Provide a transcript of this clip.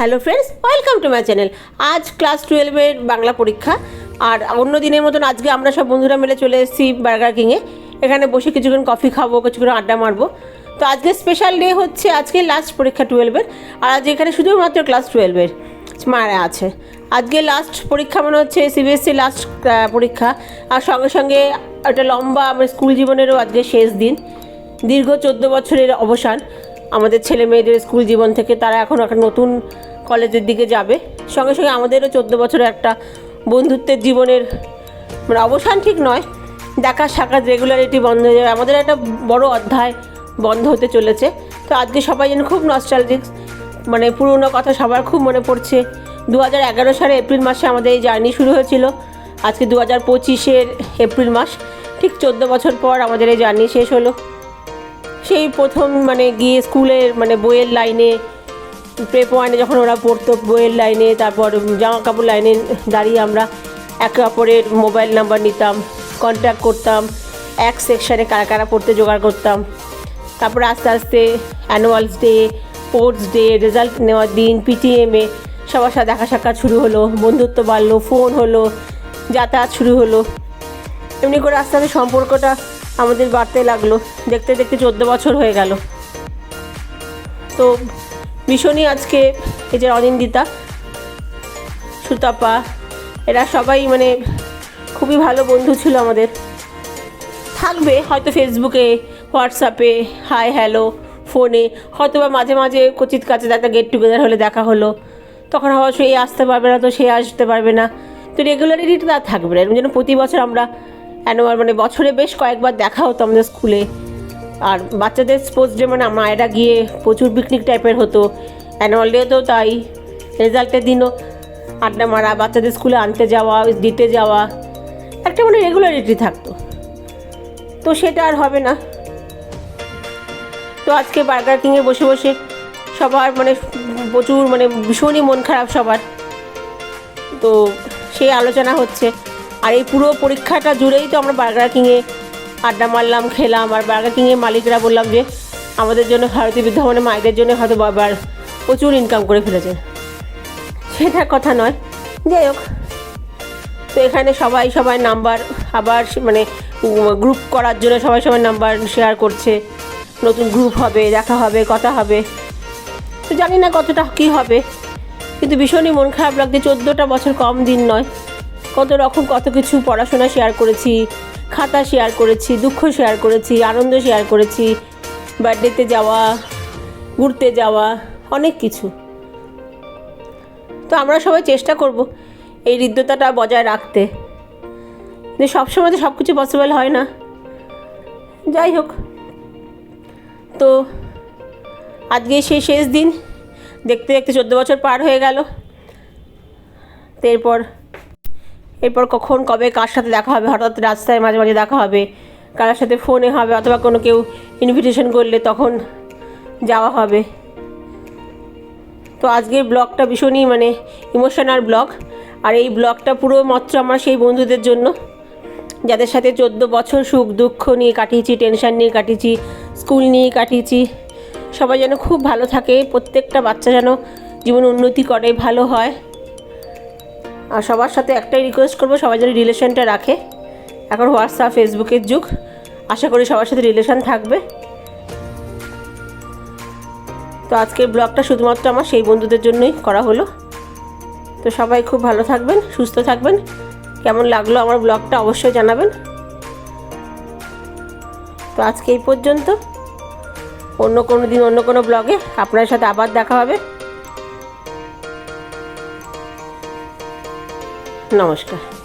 Hello friends welcome to my channel আজ class টুয়েলভের বাংলা পরীক্ষা। আর অন্য দিনের মতন আজকে আমরা সব বন্ধুরা মিলে চলে এসেছি বার্গার কিংয়ে এখানে বসে কিছুক্ষণ কফি খাব, কিছুক্ষণ আড্ডা মারবো। তো আজকে স্পেশাল ডে হচ্ছে আজকে লাস্ট পরীক্ষা টুয়েলভের আর আজ এখানে শুধুমাত্র ক্লাস টুয়েলভের মারা আছে। আজকে লাস্ট পরীক্ষা মনে হচ্ছে সিবিএসসি লাস্ট পরীক্ষা। আর সঙ্গে সঙ্গে একটা লম্বা আমার স্কুল জীবনেরও আজকে শেষ দিন। দীর্ঘ চোদ্দ বছরের অবসান। আমাদের ছেলে মেয়েদের স্কুল জীবন থেকে তারা এখন একটা নতুন কলেজের দিকে যাবে। সঙ্গে সঙ্গে আমাদেরও চোদ্দ বছরের একটা বন্ধুত্বের জীবনের মানে অবসান ঠিক নয়। দেখা সাক্ষাৎ রেগুলারিটি বন্ধ হয়ে যাবে। আমাদের একটা বড় অধ্যায় বন্ধ হতে চলেছে। তো আজকে সবাই যেন খুব নস্টালজিক মানে পুরোনো কথা সবার খুব মনে পড়ছে। দু হাজার এগারো সালে এপ্রিল মাসে আমাদের এই জার্নি শুরু হয়েছিল। আজকে দু হাজার পঁচিশের এপ্রিল মাস। ঠিক চোদ্দ বছর পর আমাদের এই জার্নি শেষ হলো। সেই প্রথম মানে গিয়ে স্কুলের মানে বইয়ের লাইনে প্রেপ ওয়ানে যখন ওরা পড়তো বইয়ের লাইনে, তারপর জামা কাপড় লাইনে দাঁড়িয়ে আমরা একে অপরের মোবাইল নাম্বার নিতাম কন্ট্যাক্ট করতাম, এক সেকশানে কারা কারা পড়তে জোগাড় করতাম। তারপরে আস্তে আস্তে annuals day sports day result নেওয়ার দিন পিটিএমে সবার সাথে দেখা সাক্ষাৎ শুরু হলো, বন্ধুত্ব বাড়লো ফোন হলো, যাতায়াত শুরু হলো। এমনি করে আস্তে আস্তে সম্পর্কটা আমাদের বাড়তে লাগল। দেখতে দেখতে চোদ্দ বছর হয়ে গেল। তো ভীষণই আজকে এই যে অনিন্দিতা, সুতাপা, এরা সবাই মানে খুবই ভালো বন্ধু ছিল আমাদের। থাকবে, হয়তো ফেসবুকে, হোয়াটসঅ্যাপে হাই হ্যালো ফোনে হয়তো বা মাঝে মাঝে কচিত কাছে একটা গেট টুগেদার হলে দেখা হলো। তখন অবশ্য এই আসতে পারবে না, তো সে আসতে পারবে না। তো রেগুলারিটিটা থাকবে না, এরকম যেন প্রতি বছর আমরা অ্যানুয়াল মানে বছরে বেশ কয়েকবার দেখা হতো আমাদের স্কুলে আর বাচ্চাদের স্পোর্টস ডে মানে মায়েরা গিয়ে প্রচুর পিকনিক টাইপের হতো। অ্যানুয়াল ডেতেও তাই। রেজাল্টের দিনও আড্ডা মারা, বাচ্চাদের স্কুলে আনতে যাওয়া, দিতে যাওয়া। একটা মানে রেগুলারিটি থাকতো। তো সেটা আর হবে না। তো আজকে বার্গার কিংয়ে বসে বসে সবার মানে প্রচুর মানে ভীষণই মন খারাপ সবার। তো সেই আলোচনা হচ্ছে। আর এই পুরো পরীক্ষাটা জুড়েই তো আমরা বার্গার কিংয়ে আড্ডা মারলাম, খেলাম। আর বার্গার কিংয়ের মালিকরা বললাম যে, আমাদের জন্য ভারতীয় বিদ্যাভবনের মায়েদের জন্য হয়তো বাবার প্রচুর ইনকাম করে ফেলেছে। সেটা কথা নয়। যাই হোক। তো এখানে সবাই সবাই নাম্বার আবার মানে গ্রুপ করার জন্য সবাই সবাই নাম্বার শেয়ার করছে। নতুন গ্রুপ হবে, দেখা হবে, কথা হবে। তো জানি না কতটা কী হবে। কিন্তু ভীষণই মন খারাপ লাগছে। চোদ্দোটা বছর কম দিন নয়। কত রকম কত কিছু পড়াশোনা শেয়ার করেছি, খাতা শেয়ার করেছি, দুঃখ শেয়ার করেছি, আনন্দ শেয়ার করেছি বার্থডেতে যাওয়া, ঘুরতে যাওয়া, অনেক কিছু। তো আমরা সবাই চেষ্টা করব এই হৃদ্যতাটা বজায় রাখতে। কিন্তু সবসময় তো সব কিছু পসিবল হয় না। যাই হোক। তো আজকে সেই শেষ দিন, দেখতে দেখতে চোদ্দ বছর পার হয়ে গেল। এরপর এরপর কখন, কবে, কার সাথে দেখা হবে? হঠাৎ রাস্তায় মাঝে মাঝে দেখা হবে। কার সাথে ফোনে হবে? অথবা কোনো কেউ ইনভিটেশন করলে তখন যাওয়া হবে। তো আজকের ব্লগটা ভীষণই মানে ইমোশনাল ব্লগ। আর এই ব্লগটা পুরো মাত্র আমার সেই বন্ধুদের জন্য। যাদের সাথে চোদ্দ বছর সুখ দুঃখ নিয়ে কাটিয়েছি টেনশন নিয়ে কাটিয়েছি স্কুল নিয়ে কাটিয়েছি, সবাই যেন খুব ভালো থাকে। প্রত্যেকটা বাচ্চা যেন জীবনে উন্নতি করে, ভালো হয়। আর সবার সাথে একটাই রিকোয়েস্ট করব, সবাই যেন রিলেশনটা রাখে। এখন হোয়াটসঅ্যাপ ফেসবুকের যুগ। আশা করি সবার সাথে রিলেশন থাকবে। তো আজকের ব্লগটা শুধুমাত্র আমার, সেই বন্ধুদের জন্যই করা হলো। তো সবাই খুব ভালো থাকবেন, সুস্থ থাকবেন। কেমন লাগল আমার ব্লগটা অবশ্যই জানাবেন। তো আজকে এই পর্যন্ত। অন্য কোনো দিন অন্য কোনো ব্লগে আপনার সাথে আবার দেখা হবে। নমস্কার।